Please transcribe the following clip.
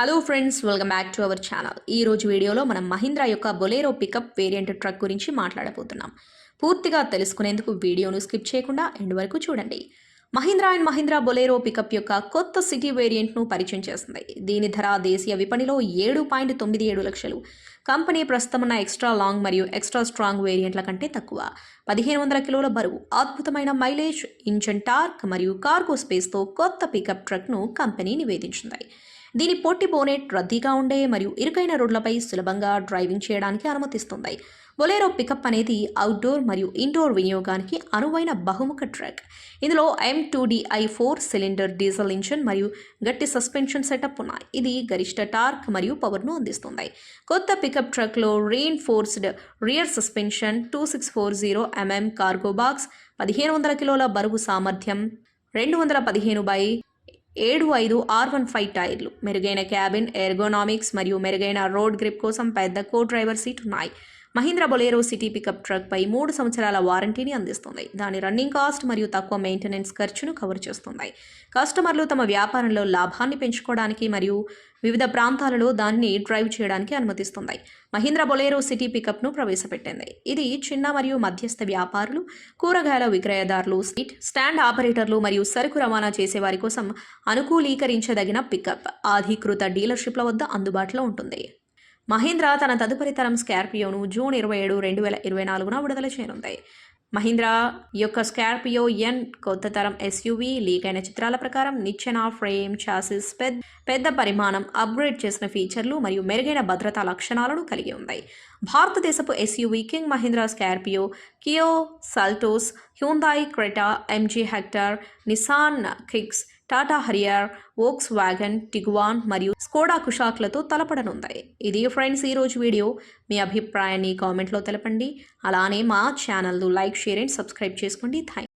Hello friends welcome back to our channel ఈ రోజు వీడియోలో మనం మహీంద్రా యొక్క బొలేరో పికప్ వేరియంట్ ట్రక్ గురించి మాట్లాడబోతున్నాం. పూర్తిగా తెలుసుకునేందుకు వీడియోను స్కిప్ చేయకుండా ఎండ్ వరకు చూడండి. Mahindra and Mahindra Bolero pickup యొక్క కొత్త సిటీ వేరియంట్ను పరిచయం చేస్తుంది. దీని ధర దేశీయ విపణిలో ఏడు పాయింట్ తొమ్మిది ఏడు లక్షలు. కంపెనీ ప్రస్తుతం ఉన్న ఎక్స్ట్రా లాంగ్ మరియు ఎక్స్ట్రా స్ట్రాంగ్ వేరియంట్ల కంటే తక్కువ. పదిహేను వందల కిలోల బరువు అద్భుతమైన మైలేజ్ ఇంజన్ టార్క్ మరియు కార్గో స్పేస్తో కొత్త పికప్ ట్రక్ను కంపెనీ నివేదించింది. దీని పొట్టి బోనెట్ రద్దీగా ఉండే మరియు ఇరుకైన రోడ్లపై సులభంగా డ్రైవింగ్ చేయడానికి అనుమతిస్తుంది. బొలేరో పికప్ అనేది అవుట్డోర్ మరియు ఇండోర్ వినియోగానికి అనువైన బహుముఖ ట్రక్. ఇందులో M two four cylinder diesel engine మరియు గట్టి సస్పెన్షన్ సెటప్ ఉన్నాయి. ఇది గరిష్ట టార్క్ మరియు పవర్ను అందిస్తుంది. కొత్త pickup ట్రక్లో reinforced rear suspension two six four zero mm cargo box పదిహేను వందల కిలోల బరువు సామర్థ్యం రెండు వందల పదిహేను బై ఏడు ఐదు ఆర్ వన్ ఫైవ్ టైర్లు. మెరుగైన క్యాబిన్ ఎర్గోనామిక్స్ మరియు మెరుగైన రోడ్ గ్రిప్ కోసం పెద్ద కో డ్రైవర్ సీట్ ఉన్నాయి. మహీంద్రా బొలేరో సిటీ పికప్ ట్రక్పై మూడు సంవత్సరాల వారంటీని అందిస్తుంది. దాని రన్నింగ్ కాస్ట్ మరియు తక్కువ మెయింటెనెన్స్ ఖర్చును కవర్ చేస్తుంది. కస్టమర్లు తమ వ్యాపారంలో లాభాన్ని పెంచుకోవడానికి మరియు వివిధ ప్రాంతాలలో దాన్ని డ్రైవ్ చేయడానికి అనుమతిస్తుంది. మహీంద్రా బొలేరో సిటీ పికప్ను ప్రవేశపెట్టింది. ఇది చిన్న మరియు మధ్యస్థ వ్యాపారులు కూరగాయల విక్రయదారులు స్ట్రీట్ స్టాండ్ ఆపరేటర్లు మరియు సరుకు రవాణా చేసేవారి కోసం అనుకూలీకరించదగిన పికప్. అధీకృత డీలర్షిప్ల వద్ద అందుబాటులో ఉంటుంది. మహీంద్రా తన తదుపరి తరం స్కార్పియోను జూన్ ఇరవై ఏడు రెండు వేల ఇరవై నాలుగున విడుదల చేయనుంది. మహీంద్రా యొక్క స్కార్పియో ఎన్ కొత్త తరం ఎస్యూవీ లీక్ అయిన చిత్రాల ప్రకారం నిచ్చెన ఫ్రేమ్ చాసిస్ పెద్ద పెద్ద పరిమాణం అప్గ్రేడ్ చేసిన ఫీచర్లు మరియు మెరుగైన భద్రతా లక్షణాలను కలిగి ఉంది. భారతదేశపు SUV king Mahindra Scorpio Kia Seltos Hyundai Creta MG Hector Nissan Kicks Tata Harrier Volkswagen Tiguan మరియు స్కోడా కుషాక్లతో తలపడనుంది. ఇది ఫ్రెండ్స్ ఈరోజు వీడియో. మీ అభిప్రాయాన్ని కామెంట్లో తెలపండి. అలానే మా ఛానల్ను లైక్ షేర్ అండ్ సబ్స్క్రైబ్ చేసుకోండి. థ్యాంక్